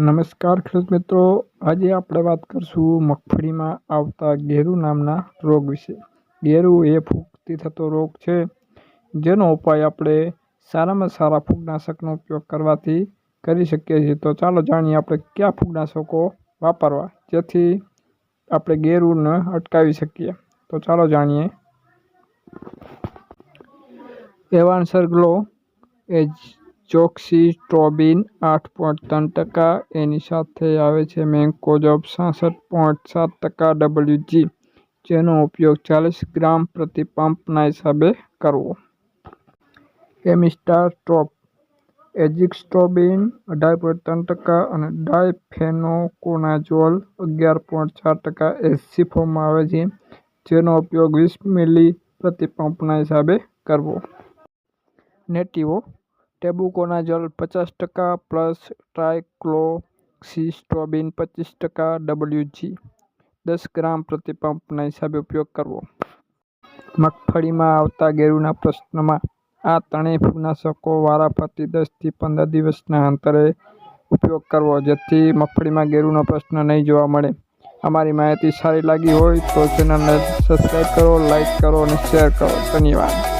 નમસ્કાર ખેડૂત મિત્રો, આજે આપણે વાત કરીશું મગફળીમાં આવતા ગેરુ નામના રોગ વિશે. ગેરુ એ ફૂગથી થતો રોગ છે, જેનો ઉપાય આપણે સારામાં સારા ફૂગનાશકનો ઉપયોગ કરવાથી કરી શકીએ છીએ. તો ચાલો જાણીએ આપણે કયા ફૂગનાશકો વાપરવા, જેથી આપણે ગેરુને અટકાવી શકીએ. તો ચાલો જાણીએ. એવાન્સર ગ્લો એ ચોક્સીસ્ટ્રોબિન આઠ પોઈન્ટ ત્રણ ટકા એની સાથે આવે છે મેન્કોજોબ છાસઠ પોઈન્ટ સાત ટકા ડબલ્યુજી જેનો ઉપયોગ ચાલીસ ગ્રામ પ્રતિ પંપના હિસાબે કરવો એમિસ્ટાર સ્ટોપ એઝિક્સ્ટ્રોબિન અઢાર પોઈન્ટ ત્રણ ટકા અને ડાયફેનોકોનાઝોલ અગિયાર પોઈન્ટ ચાર ટકા એસજી ફોર્મમાં આવે છે જેનો ઉપયોગ વીસ મિલી પ્રતિ પંપના હિસાબે કરવો નેટિવો ટેબુકોનાઝોલ પચાસ ટકા પ્લસ ટ્રાયક્લોક્સિસ્ટોબિન પચીસ ટકા ડબલ્યુજી. દસ ગ્રામ પ્રતિ પંપના હિસાબે ઉપયોગ કરવો. મગફળીમાં આવતા ગેરુના પ્રશ્નમાં આ ત્રણેય ફૂગનાશકો વારાફરતી દસથી પંદર દિવસના અંતરે ઉપયોગ કરવો, જેથી મગફળીમાં ગેરુનો પ્રશ્ન નહીં જોવા મળે. અમારી માહિતી સારી લાગી હોય તો ચેનલને સબસ્ક્રાઈબ કરો લાઈક કરો અને શેર કરો. ધન્યવાદ.